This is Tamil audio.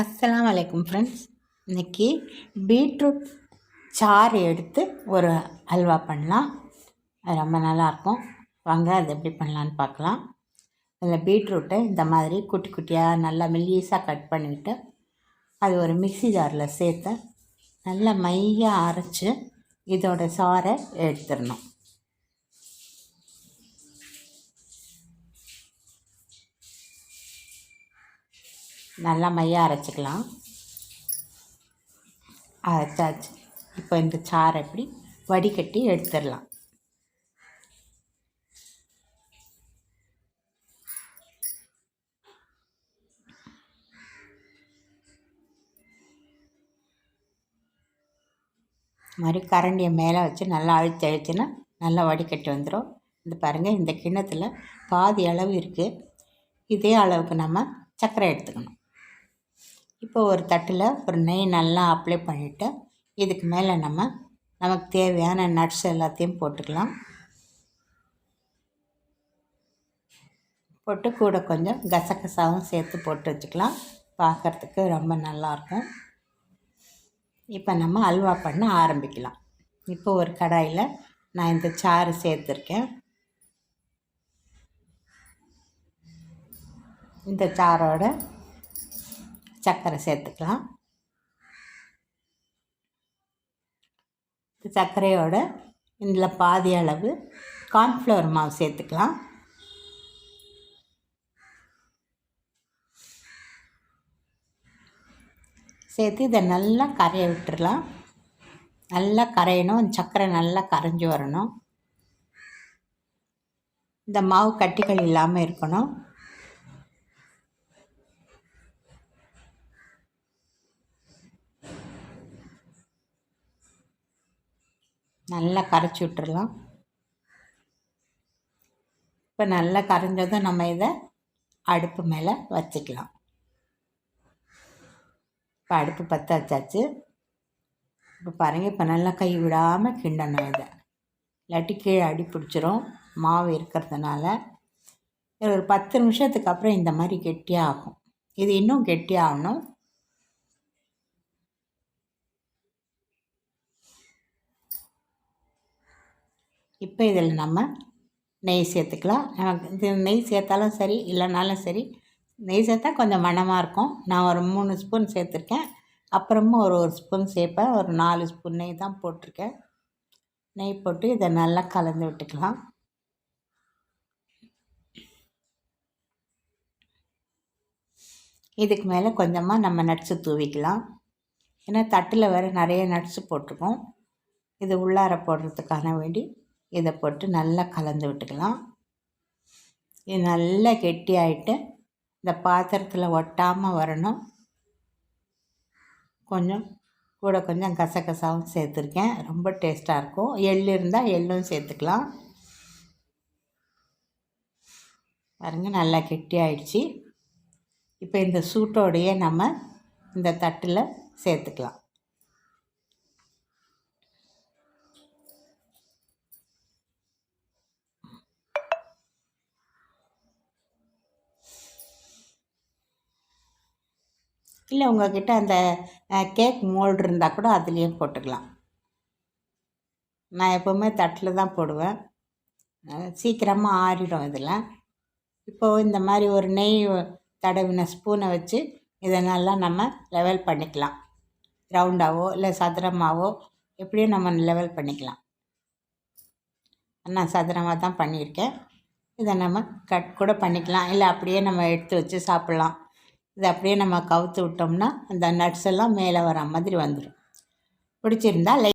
அஸ்லாம் வலைக்கும் ஃப்ரெண்ட்ஸ் இன்றைக்கி பீட்ரூட் சாறு எடுத்து ஒரு அல்வா பண்ணலாம். அது ரொம்ப நல்லாயிருக்கும். வாங்க அது எப்படி பண்ணலான்னு பார்க்கலாம். அதில் பீட்ரூட்டை இந்த மாதிரி குட்டி குட்டியாக நல்லா மெல்லியஸாக கட் பண்ணிவிட்டு அது ஒரு மிக்ஸி ஜாரில் சேர்த்து நல்லா மையாக அரைச்சி இதோட சாறை எடுத்துடணும். நல்லா மையாக அரைச்சிக்கலாம். அரைச்சாச்சு. இப்போ இந்த சாறை எப்படி வடிகட்டி எடுத்துடலாம். மாதிரி கரண்டியை மேலே வச்சு நல்லா அழுத்தி அழுத்தினா நல்லா வடிகட்டி வந்துடும். இது பாருங்கள் இந்த கிண்ணத்தில் பாதி அளவு இருக்குது இதே அளவுக்கு நம்ம சர்க்கரை எடுத்துக்கணும். இப்போ ஒரு தட்டில் ஒரு நெய் நல்லா அப்ளை பண்ணிவிட்டு இதுக்கு மேலே நம்ம நமக்கு தேவையான நட்ஸ் எல்லாத்தையும் போட்டுக்கலாம். போட்டு கூட கொஞ்சம் கசகசாவும் சேர்த்து போட்டு வச்சுக்கலாம். பார்க்குறதுக்கு ரொம்ப நல்லாயிருக்கும். இப்போ நம்ம அல்வா பண்ண ஆரம்பிக்கலாம். இப்போ ஒரு கடாயில் நான் இந்த சாறு சேர்த்துருக்கேன். இந்த சாரோட சர்க்கரை சேர்த்துக்கலாம். சர்க்கரையோட இதில் பாதி அளவு கார்ன்ஃப்ளவர் மாவு சேர்த்துக்கலாம். சேர்த்து இதை நல்லா கரைய விட்டுடலாம் நல்லா கரையணும். சர்க்கரை நல்லா கரைஞ்சி வரணும். இந்த மாவு கட்டிகள் இல்லாமல் இருக்கணும். நல்லா கரைச்சி விட்டுறலாம். இப்போ நல்லா கரைஞ்சதும் நம்ம இதை அடுப்பு மேலே வச்சுக்கலாம். இப்போ அடுப்பு பற்ற வச்சாச்சு இப்போ பாருங்கள் இப்போ நல்லா கை விடாமல் கிண்டணும் இதை. இல்லாட்டி கீழே அடி பிடிச்சிரும். மாவு இருக்கிறதுனால. ஒரு பத்து நிமிஷத்துக்கு அப்புறம் இந்த மாதிரி கெட்டியாகும். இது இன்னும் கெட்டியாகணும். இப்போ இதில் நம்ம நெய் சேர்த்துக்கலாம். நமக்கு இது நெய் சேர்த்தாலும் சரி இல்லைனாலும் சரி நெய் சேர்த்தா கொஞ்சம் மணமாக இருக்கும். நான் ஒரு மூணு ஸ்பூன் சேர்த்துருக்கேன். அப்புறமும் ஒரு ஒரு ஸ்பூன் சேர்ப்பேன். ஒரு நாலு ஸ்பூன் நெய் தான் போட்டிருக்கேன். நெய் போட்டு இதை நல்லா கலந்து விட்டுக்கலாம். இதுக்கு மேலே கொஞ்சமாக நம்ம நட்ஸு தூவிக்கலாம். ஏன்னா தட்டில் வேறு நிறைய நட்ஸு போட்டிருக்கோம். இது உள்ளார போடுறதுக்கான வேண்டி இதை போட்டு நல்லா கலந்து விட்டுக்கலாம். இது நல்லா கெட்டியாயிட்டு இந்த பாத்திரத்தில் ஒட்டாமல் வரணும். கொஞ்சம் கூட கொஞ்சம் கசகசாவும் சேர்த்துருக்கேன். ரொம்ப டேஸ்ட்டாக இருக்கும். எள் இருந்தால் எள்ளும் சேர்த்துக்கலாம். பாருங்கள் நல்லா கெட்டி ஆயிடுச்சு இப்போ இந்த சூட்டோடையே நம்ம இந்த தட்டில் சேர்த்துக்கலாம். இல்லை உங்கள்கிட்ட அந்த கேக் மோல்டு இருந்தால் கூட அதுலேயும் போட்டுக்கலாம். நான் எப்போவுமே தட்டில் தான் போடுவேன். சீக்கிரமாக ஆறிடும் இதில். இப்போது இந்த மாதிரி ஒரு நெய் தடவின ஸ்பூனை வச்சு இதை நல்லா நம்ம லெவல் பண்ணிக்கலாம். ரவுண்டாவோ இல்லை சதுரமாகவோ எப்படியும் நம்ம லெவல் பண்ணிக்கலாம். நான் சதுரமாக தான் பண்ணியிருக்கேன். இதை நம்ம கட் கூட பண்ணிக்கலாம். இல்லை அப்படியே நம்ம எடுத்து வச்சு சாப்பிட்லாம். இதை அப்படியே நம்ம கவுத்து விட்டோம்னா அந்த நட்ஸ் எல்லாம் மேலே வர மாதிரி வந்துடும் பிடிச்சிருந்தா லைக்